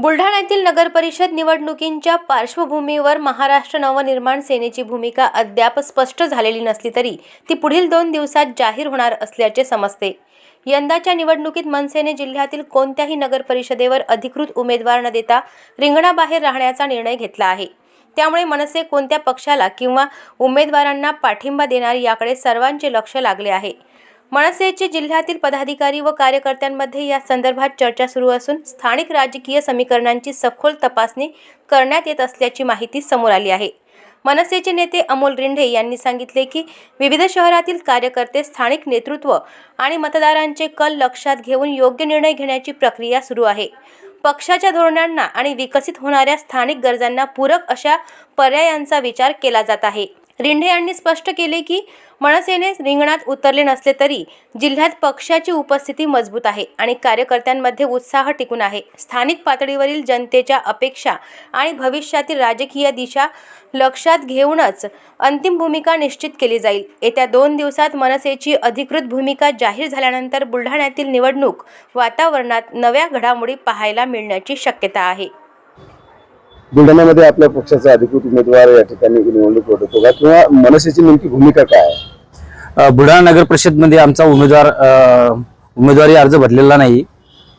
बुलढाण्यातील नगरपरिषद निवडणुकींच्या पार्श्वभूमीवर महाराष्ट्र नवनिर्माण सेनेची भूमिका अद्याप स्पष्ट झालेली नसली तरी ती पुढील दोन दिवसात जाहीर होणार असल्याचे समजते. यंदाच्या निवडणुकीत मनसेने जिल्ह्यातील कोणत्याही नगरपरिषदेवर अधिकृत उमेदवार न देता रिंगणाबाहेर राहण्याचा निर्णय घेतला आहे. त्यामुळे मनसे कोणत्या पक्षाला किंवा उमेदवारांना पाठिंबा देणार याकडे सर्वांचे लक्ष लागले आहे. मनसेचे जिल्ह्यातील पदाधिकारी व कार्यकर्त्यांमध्ये या संदर्भात चर्चा सुरू असून स्थानिक राजकीय समीकरणांची सखोल तपासणी करण्यात येत असल्याची माहिती समोर आली आहे. मनसेचे नेते अमोल रिंढे यांनी सांगितले की विविध शहरातील कार्यकर्ते स्थानिक नेतृत्व आणि मतदारांचे कल लक्षात घेऊन योग्य निर्णय घेण्याची प्रक्रिया सुरू आहे. पक्षाच्या धोरणांना आणि विकसित होणाऱ्या स्थानिक गरजांना पूरक अशा पर्यायांचा विचार केला जात आहे. रिंढे यांनी स्पष्ट केले की मनसेने रिंगणात उतरले नसले तरी जिल्ह्यात पक्षाची उपस्थिती मजबूत आहे आणि कार्यकर्त्यांमध्ये उत्साह टिकून आहे. स्थानिक पातळीवरील जनतेच्या अपेक्षा आणि भविष्यातील राजकीय दिशा लक्षात घेऊनच अंतिम भूमिका निश्चित केली जाईल. येत्या दोन दिवसात मनसेची अधिकृत भूमिका जाहीर झाल्यानंतर बुलढाण्यातील निवडणूक वातावरणात नव्या घडामोडी पाहायला मिळण्याची शक्यता आहे. बुलढाण्यामध्ये आपल्या पक्षाचा अधिकृत उमेदवार या ठिकाणी निवडणूक लढवतो का? किंवा मनसेची नेमकी भूमिका काय आहे? बुलढाणा नगर परिषदमध्ये आमचा उमेदवार उमेदवारी अर्ज भरलेला नाही.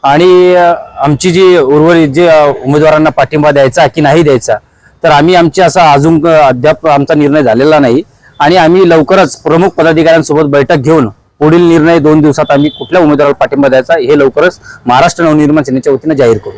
आणि आमची जी उर्वरित जे उमेदवारांना पाठिंबा द्यायचा की नाही द्यायचा तर आम्ही आमची असा अजून अद्याप आमचा निर्णय झालेला नाही. आणि आम्ही लवकरच प्रमुख पदाधिकाऱ्यांसोबत बैठक घेऊन पुढील निर्णय दोन दिवसात आम्ही कुठल्या उमेदवाराला पाठिंबा द्यायचा हे लवकरच महाराष्ट्र नवनिर्माण सेनेच्या वतीनं जाहीर करू.